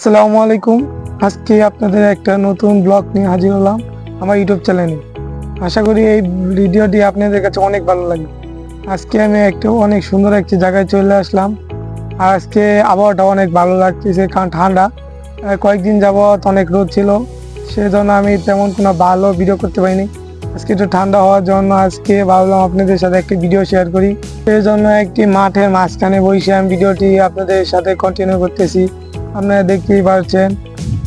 আসসালামু আলাইকুম। আজকে আপনাদের একটা নতুন ব্লগ নিয়ে হাজির হলাম আমার ইউটিউব চ্যানেলে। আশা করি এই ভিডিওটি আপনাদের কাছে অনেক ভালো লাগবে আজকে আমি একটা অনেক সুন্দর একটি জায়গায় চলে আসলাম। আর আজকে আবহাওয়াটা অনেক ভালো লাগতেছে, কারণ ঠান্ডা। কয়েকদিন যাবৎ অনেক রোদ ছিল, সেজন্য আমি তেমন কোনো ভালো ভিডিও করতে পারিনি। আজকে একটু ঠান্ডা হওয়ার জন্য আজকে ভাবলাম আপনাদের সাথে একটি ভিডিও শেয়ার করি। সেই জন্য একটি মাঠের মাঝখানে বসে আমি ভিডিওটি আপনাদের সাথে কন্টিনিউ করতেছি। আপনারা দেখতেই পাচ্ছেন,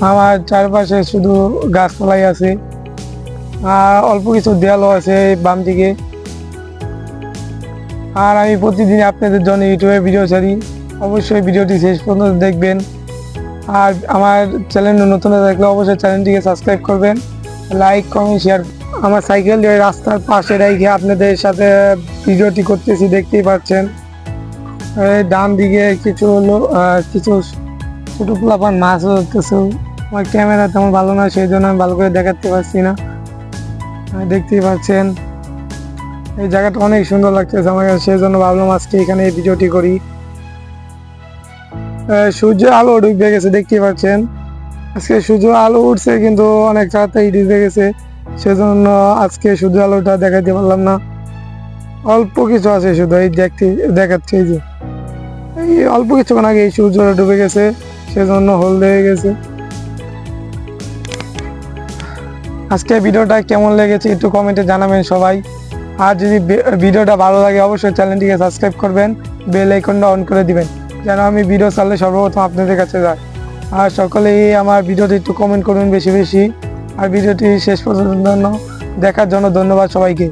আমার চারপাশে শুধু গাছপালাই আছে, আর অল্প কিছু দেয়ালও আছে বাম দিকে। আর আমি প্রতিদিন আপনাদের জন্য ইউটিউবে ভিডিও ছাড়ি, অবশ্যই ভিডিওটি শেষ পর্যন্ত দেখবেন। আর আমার চ্যানেল নতুন থাকলে অবশ্যই চ্যানেলটিকে সাবস্ক্রাইব করবেন, লাইক, কমেন্ট, শেয়ার। আমার সাইকেল রাস্তার পাশে রেখে আপনাদের সাথে ভিডিওটি করতেছি, দেখতেই পাচ্ছেন। ডান দিকে কিছু হলো কিছু ছোট পোলাপান ধরতেছে আমার ক্যামেরা তেমন ভালো না সেই জন্য আমি ভালো করে দেখাতে পারছি না। দেখতেই পাচ্ছেন। এই জায়গাটা অনেক সুন্দর লাগতেছে আমার কাছে সেই জন্য ভাবলাম আজকে এখানে এই ভিডিওটি করি। সূর্য আলো ডুবে গেছে, দেখতেই পাচ্ছেন। আজকে সূর্য আলো উঠছে, কিন্তু অনেক তাড়াতাড়ি ডুবে গেছে। সেজন্য আজকে সূর্য আলোটা দেখাতে পারলাম না। অল্প কিছু আছে শুধু, এই দেখতে দেখাচ্ছে এই যে। এই অল্প কিছুক্ষণ আগে এই সূর্যটা ডুবে গেছে। সেজন্য হলদে হয়ে গেছে। আজকে ভিডিওটা কেমন লেগেছে একটু কমেন্টে জানাবেন সবাই। আর যদি ভিডিওটা ভালো লাগে অবশ্যই চ্যানেলটিকে সাবস্ক্রাইব করবেন বেল আইকনটা অন করে দিবেন, যেন আমি ভিডিও চাললে সর্বপ্রথম আপনাদের কাছে যায় আর সকলেই আমার ভিডিওটি একটু কমেন্ট করুন বেশি বেশি। আর ভিডিওটি শেষ পর্যন্ত দেখার জন্য ধন্যবাদ সবাইকে।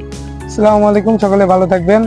আসসালামু আলাইকুম, সকলে ভালো থাকবেন।